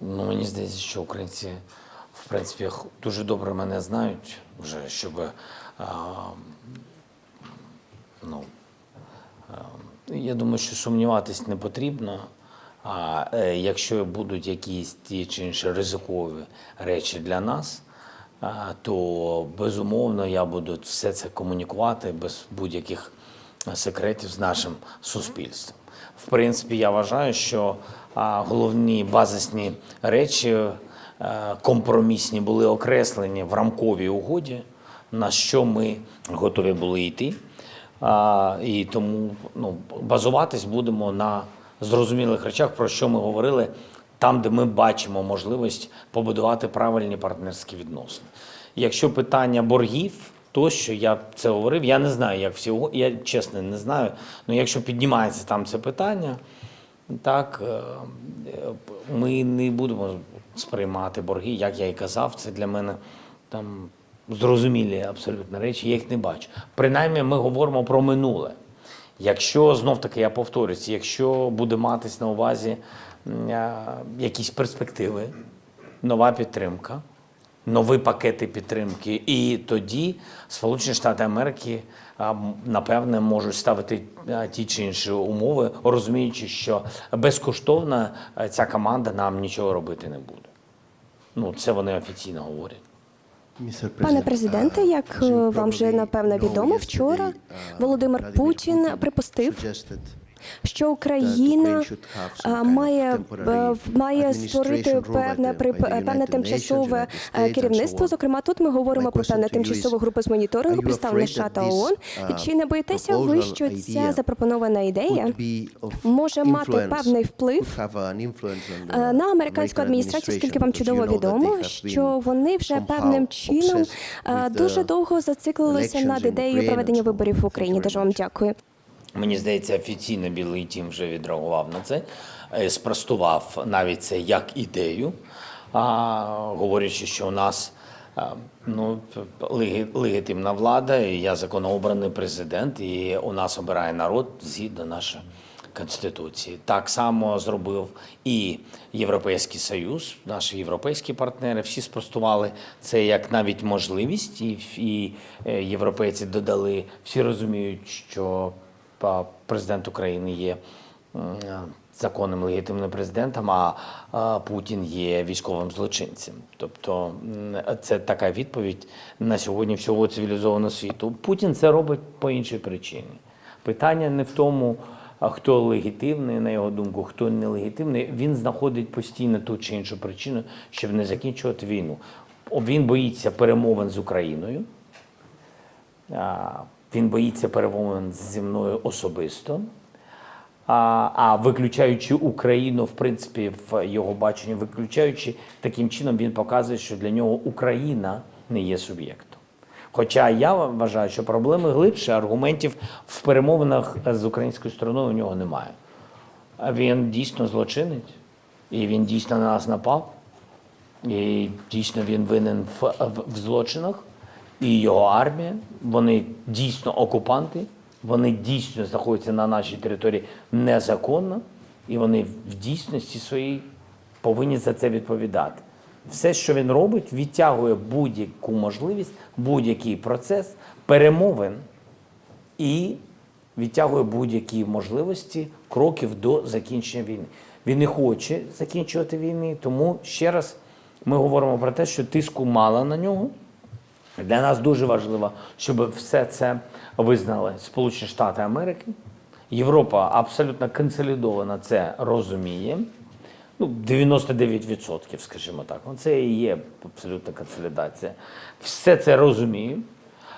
Ну, мені здається, що українці, в принципі, дуже добре мене знають вже, щоб а, ну, а, я думаю, що сумніватись не потрібно. А е, якщо будуть якісь ті чи інші ризикові речі для нас, то безумовно я буду все це комунікувати без будь-яких секретів з нашим суспільством. В принципі, я вважаю, що головні базисні речі е, компромісні були окреслені в рамковій угоді, на що ми готові були йти. І тому ну, базуватись будемо на зрозумілих речах, про що ми говорили, там, де ми бачимо можливість побудувати правильні партнерські відносини. Якщо питання боргів, тощо я це говорив, я не знаю, як всі я чесно не знаю. Ну якщо піднімається там це питання, так е, е, ми не будемо сприймати борги, як я і казав, це для мене там зрозумілі абсолютно речі, я їх не бачу. Принаймні, ми говоримо про минуле. Якщо знов таки я повторюсь, якщо буде матись на увазі якісь перспективи, нова підтримка, нові пакети підтримки, і тоді Сполучені Штати Америки напевне можуть ставити ті чи інші умови, розуміючи, що безкоштовно ця команда нам нічого робити не буде. Ну, це вони офіційно говорять. Пане президенте, як е, вам вже напевно відомо, вчора Володимир Путін припустив, що Україна е, має, е, має створити певне прип- певне тимчасове е, керівництво. Зокрема, тут ми говоримо про певне тимчасову групу з моніторингу, представлення США та ООН. Чи не боїтеся ви, що ця запропонована ідея може мати певний вплив е, на американську адміністрацію, оскільки вам чудово відомо, що вони вже певним чином е, дуже довго зациклилися над ідеєю проведення виборів в Україні. Дуже вам дякую. Мені здається, офіційно Білий Тім вже відреагував на це, е, спростував навіть це як ідею, говорячи, що у нас ну, легітимна влада, і я законообраний президент, і у нас обирає народ згідно нашої Конституції. Так само зробив і Європейський Союз, наші європейські партнери. Всі спростували це як навіть можливість, і, е, європейці додали, всі розуміють, що президент України є е, законним легітимним президентом, а Путін є військовим злочинцем. Тобто це така відповідь на сьогодні всього цивілізованого світу. Путін це робить по іншій причині. Питання не в тому, а хто легітимний, на його думку, хто нелегітимний. Він знаходить постійно ту чи іншу причину, щоб не закінчувати війну. Він боїться перемовин з Україною. Він боїться перемовин зі мною особисто. А, а виключаючи Україну, в принципі, в його баченні, виключаючи таким чином, він показує, що для нього Україна не є суб'єктом. Хоча я вважаю, що проблеми глибше, аргументів в перемовинах з українською стороною у нього немає. Він дійсно злочинець, і він дійсно на нас напав. І дійсно він винен в, в, в злочинах, і його армія. Вони дійсно окупанти, вони дійсно знаходяться на нашій території незаконно, і вони в дійсності своїй повинні за це відповідати. Все, що він робить, відтягує будь-яку можливість, будь-який процес перемовин і відтягує будь-які можливості кроків до закінчення війни. Він не хоче закінчувати війни, тому ще раз ми говоримо про те, що тиску мало на нього. Для нас дуже важливо, щоб все це визнали Сполучені Штати Америки. Європа абсолютно консолідовано це розуміє. Ну, 99%, скажімо так. Ну, Це і є абсолютна консолідація. Все це розуміють.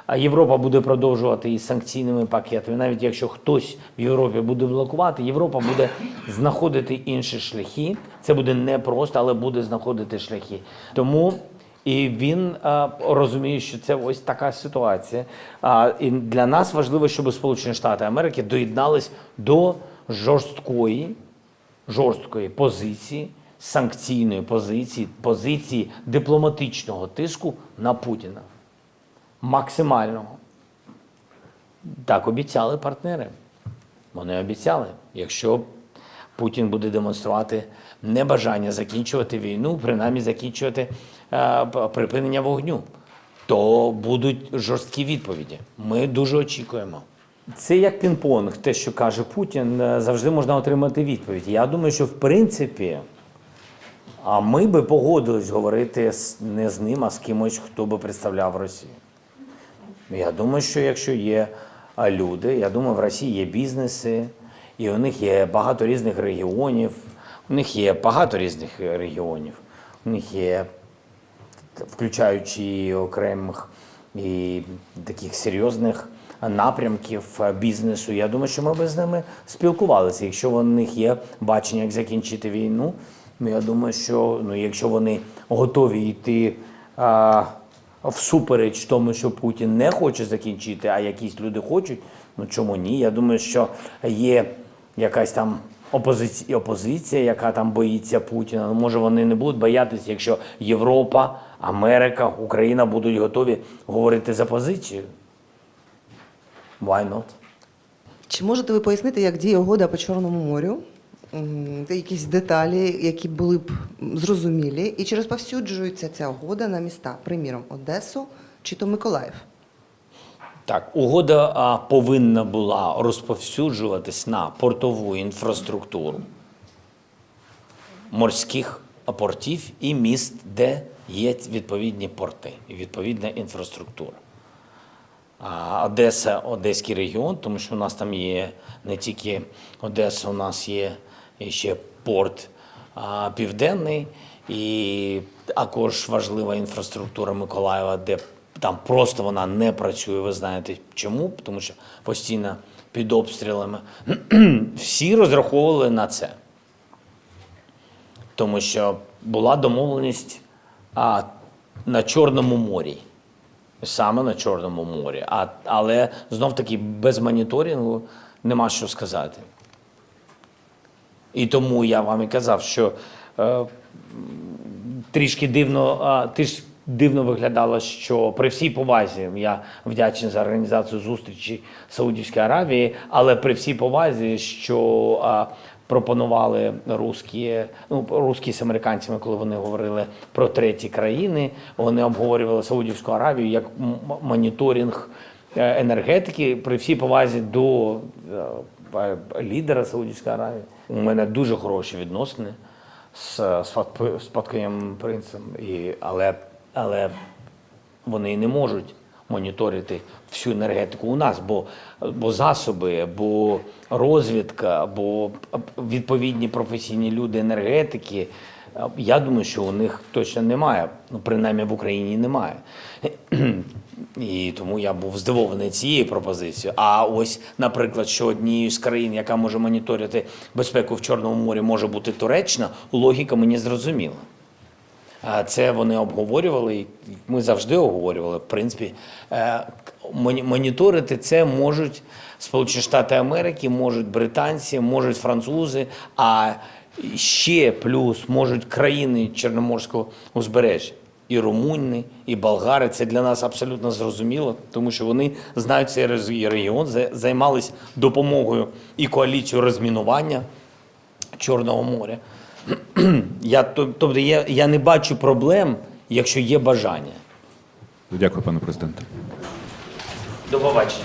А Європа буде продовжувати із санкційними пакетами. Навіть якщо хтось в Європі буде блокувати, Європа буде знаходити інші шляхи. Це буде непросто, але буде знаходити шляхи. Тому і він а, розуміє, що це ось така ситуація. А, і для нас важливо, щоб Сполучені Штати Америки доєднались до жорсткої жорсткої позиції, санкційної позиції, позиції дипломатичного тиску на Путіна. Максимального. Так обіцяли партнери. Вони обіцяли, якщо Путін буде демонструвати небажання закінчувати війну, принаймні закінчувати е, припинення вогню, то будуть жорсткі відповіді. Ми дуже очікуємо. Це як пінг-понг, те, що каже Путін, е, завжди можна отримати відповідь. Я думаю, що в принципі. А ми би погодились говорити не з ним, а з кимось, хто би представляв Росію. Я думаю, що якщо є люди, я думаю, в Росії є бізнеси, і у них є багато різних регіонів. У них є багато різних е, регіонів. У них є, включаючи окремих і таких серйозних напрямків е, бізнесу. Я думаю, що ми би з ними спілкувалися. Якщо у них є бачення, як закінчити війну, ну я думаю, що ну, якщо вони готові йти. А, всупереч тому, що Путін не хоче закінчити, а якісь люди хочуть. Ну чому ні? Я думаю, що є якась там опозиція, опозиція, яка там боїться Путіна. Ну, може, вони не будуть боятися, якщо Європа, Америка, Україна будуть готові говорити за позицію. Why not? Чи можете ви пояснити, як діє угода по Чорному морю? Якісь деталі, які були б зрозумілі, і чи розповсюджується ця угода на міста, приміром, Одесу чи то Миколаїв? Так, угода а, повинна була розповсюджуватись на портову інфраструктуру морських портів і міст, де є відповідні порти і відповідна інфраструктура. Одеса, Одеський регіон, тому що у нас там є не тільки Одеса, у нас є ще порт Південний, і також важлива інфраструктура Миколаєва, де там просто вона не працює. Ви знаєте чому? Тому що постійно під обстрілами. Всі розраховували на це тому що була домовленість а, на Чорному морі. Саме на Чорному морі. А, але знов таки без моніторингу нема що сказати. І тому я вам і казав, що е, трішки дивно, а, трішки дивно виглядало, що при всій повазі я вдячний за організацію зустрічі Саудівської Аравії, але при всій повазі, що а, пропонували русські, ну, русські з американцями, коли вони говорили про треті країни, вони обговорювали Саудівську Аравію як моніторинг е, енергетики при всій повазі до е, лідера Саудівської Аравії. У мене дуже хороші відносини з спадко- принцем, і, але, але вони не можуть моніторити всю енергетику у нас, бо, бо засоби, бо розвідка, бо відповідні професійні люди енергетики. Я думаю, що у них точно немає. Ну, принаймні в Україні немає. І тому я був здивований цією пропозицією. А ось, наприклад, що однією з країн, яка може моніторити безпеку в Чорному морі, може бути Туреччина, логіка мені зрозуміла. Це вони обговорювали, і ми завжди обговорювали. В принципі, е, моніторити це можуть Сполучені Штати Америки, можуть британці, можуть французи, а ще плюс можуть країни Чорноморського узбережжя. І румуни, і болгари це для нас абсолютно зрозуміло, тому що вони знають цей регіон, за- займались допомогою і коаліцією розмінування Чорного моря. Я, тоб- тобто я, я не бачу проблем, якщо є бажання. Дякую, пане президенте. До побачення.